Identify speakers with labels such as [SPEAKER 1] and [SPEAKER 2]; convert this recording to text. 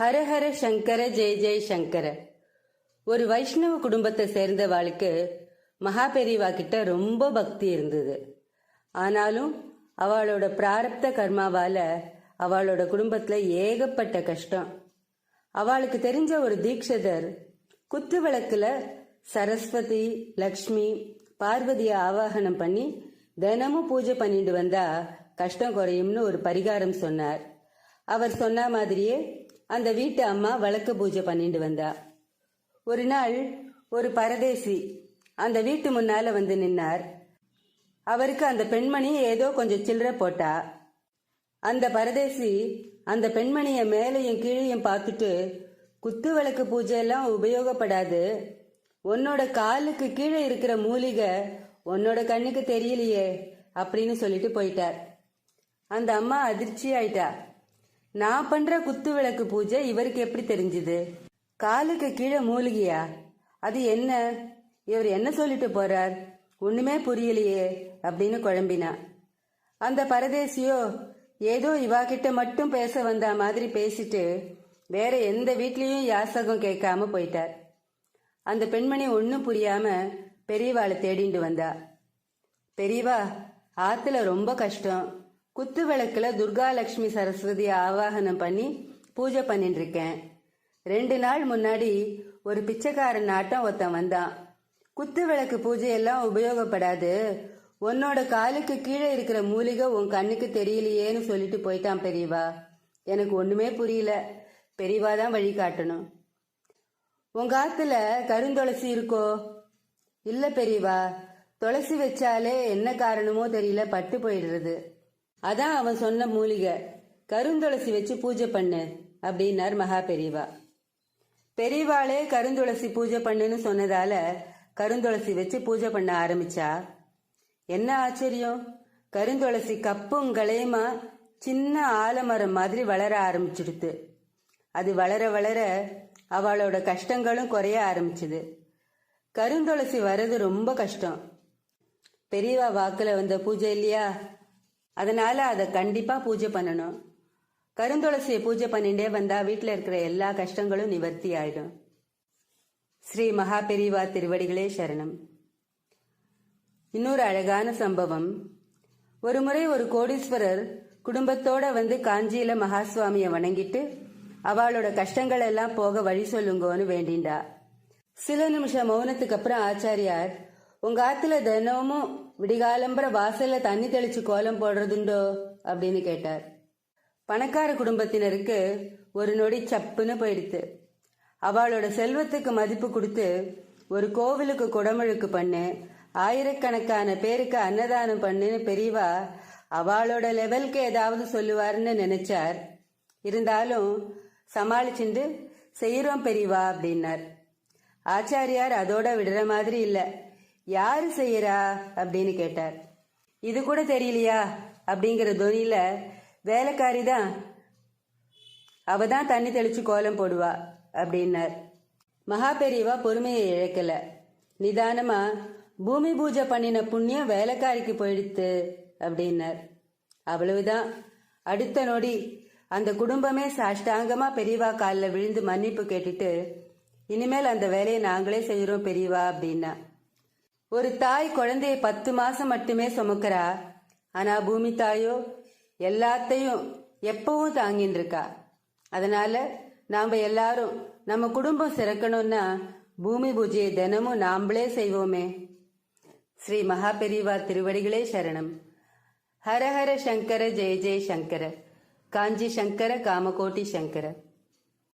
[SPEAKER 1] ஹரஹர சங்கர ஜெய ஜெய சங்கர. ஒரு வைஷ்ணவ குடும்பத்தை சேர்ந்தவாளுக்கு மகாபெரிவா கிட்ட ரொம்ப பக்தி இருந்தது. ஆனாலும் அவளோட பிராரப்த கர்மாவால அவளோட குடும்பத்துல ஏகப்பட்ட கஷ்டம். அவளுக்கு தெரிஞ்ச ஒரு தீக்ஷதர் குத்து விளக்குல சரஸ்வதி லக்ஷ்மி பார்வதியை ஆவாகனம் பண்ணி தினமும் பூஜை பண்ணிட்டு வந்தா கஷ்டம் குறையும்னு ஒரு பரிகாரம் சொன்னார். அவர் சொன்ன மாதிரியே அந்த வீட்டு அம்மா விளக்கு பூஜை பண்ணிட்டு வந்தா. ஒரு நாள் ஒரு பரதேசி அந்த வீட்டு முன்னால வந்து நின்னார். அவருக்கு அந்த பெண்மணி ஏதோ கொஞ்சம் சில்லறை போட்டா. அந்த பரதேசி அந்த பெண்மணிய மேலையும் கீழையும் பார்த்துட்டு குத்து விளக்கு பூஜை எல்லாம் உபயோகப்படாது. உன்னோட காலுக்கு கீழே இருக்கிற மூலிகை உன்னோட கண்ணுக்கு தெரியலையே அப்படின்னு சொல்லிட்டு போயிட்டார். அந்த அம்மா அதிர்ச்சி ஆயிட்டா நான் பண்ற குத்து விளக்கு பூஜை இவருக்கு எப்படி தெரிஞ்சுது? காலுக்கு கீழே மூலிகையா அது என்ன? இவர் என்ன சொல்லிட்டு போறார்? ஒண்ணுமே புரியலையே அப்படின்னு குழம்பினா. அந்த பரதேசியோ ஏதோ இவா கிட்ட மட்டும் பேச வந்த மாதிரி பேசிட்டு வேற எந்த வீட்லயும் யாசகம் கேட்காம போயிட்டார். அந்த பெண்மணி ஒன்னும் புரியாம பெரியவாளை தேடிண்டு வந்தா. பெரியவா ஆத்துல ரொம்ப கஷ்டம். குத்து விளக்குல துர்கா சரஸ்வதியை சரஸ்வதி ஆவாகனம் பண்ணி பூஜை பண்ணிட்டு இருக்கேன் ரெண்டு நாள் முன்னாடி ஒரு பிச்சைக்காரன் நாட்டம் ஒருத்தன் வந்தான். குத்து விளக்கு பூஜையெல்லாம் உபயோகப்படாது. உன்னோட காலுக்கு கீழே இருக்கிற மூலிகை உன் கண்ணுக்கு தெரியலையேன்னு சொல்லிட்டு போயிட்டான் பெரியவா. எனக்கு ஒண்ணுமே புரியல. பெரியவா தான் வழி காட்டணும். உங்க ஆத்துல கருந்துளசி இருக்கோ? இல்ல பெரியவா துளசி வச்சாலே என்ன காரணமோ தெரியல பட்டு போயிடுறது. அதான் அவன் சொன்ன மூலிகை. கருந்துளசி வச்சு பூஜை பண்ணு அப்படின்னார் மகா பெரியவா. பெரியவாளே கருந்துளசி பூஜை பண்ணுன்னு சொன்னதால கருந்துளசி வச்சு பூஜை பண்ண ஆரம்பிச்சா. என்ன ஆச்சரியம்? கருந்துளசி கப்பும் கலையுமா சின்ன ஆலமரம் மாதிரி வளர ஆரம்பிச்சிடுது அது வளர வளர அவளோட கஷ்டங்களும் குறைய ஆரம்பிச்சுது. கருந்துளசி வர்றது ரொம்ப கஷ்டம். பெரியவா வாக்குல வந்த பூஜை இல்லையா? அதனால அதை கண்டிப்பா பூஜை பண்ணணும். கருந்துளசியை பூஜை பண்ணிட்டே வந்தா வீட்டில் இருக்கிற எல்லா கஷ்டங்களும் நிவர்த்தி ஆயிடும். ஸ்ரீ மகாபெரிவா திருவடிகளே சரணம். இன்னொரு அழகான சம்பவம். ஒரு முறை ஒரு கோடீஸ்வரர் குடும்பத்தோட வந்து காஞ்சியில மகாசுவாமியை வணங்கிட்டு அவளோட கஷ்டங்கள் எல்லாம் போக வழி சொல்லுங்கன்னு வேண்டிண்டா. சில நிமிஷம் மௌனத்துக்கு அப்புறம் ஆச்சாரியார் உங்க ஆத்துல தினமும் விடிகாலம்புற வாசல்ல தண்ணி தெளிச்சு கோலம் போடுறதுண்டோ? அப்படின்னு கேட்டார். பணக்கார குடும்பத்தினருக்கு ஒரு நொடி சப்புன்னு போயிடுத்து. அவளோட செல்வத்துக்கு மதிப்பு கொடுத்து ஒரு கோவிலுக்கு குடமுழுக்கு பண்ணு ஆயிரக்கணக்கான பேருக்கு அன்னதானம் பண்ணுன்னு பெரியவா அவளோட லெவல்க்கு ஏதாவது சொல்லுவாருன்னு நினைச்சார். இருந்தாலும் சமாளிச்சுண்டு செய்யறோம் பெரியவா அப்படின்னார். ஆச்சாரியார் அதோட விடுற மாதிரி இல்லை. யாரு செய்யறா அப்படின்னு கேட்டார். இது கூட தெரியலையா? அப்படிங்கிற துணியில வேலைக்காரி தான் அவ தான் தண்ணி தெளிச்சு கோலம் போடுவா அப்படின்னார். மகா பெரியவா பொறுமையை இழக்கல. நிதானமா பூமி பூஜை பண்ணின புண்ணியம் வேலைக்காரிக்கு போயிடுத்து அப்படின்னார். அவ்வளவுதான். அடுத்த நொடி அந்த குடும்பமே சாஷ்டாங்கமா பெரியவா காலில் விழுந்து மன்னிப்பு கேட்டுட்டு இனிமேல் அந்த வேலையை நாங்களே செய்யறோம் பெரியவா அப்படின்னா ஒரு தாய் குழந்தையை பத்து மாசம் மட்டுமே சுமக்கிறா. ஆனா பூமி தாயோ எல்லாத்தையும் எப்பவும் தாங்கின்னு இருக்கா. அதனால நாம எல்லாரும் நம்ம குடும்பம் சிறக்கணும்னா பூமி பூஜையை தினமும் நாம்ளே செய்வோமே. ஸ்ரீ மகாபெரிவா திருவடிகளே சரணம். ஹரஹர சங்கர ஜெய ஜெய சங்கர. காஞ்சி சங்கர காமகோட்டி சங்கர.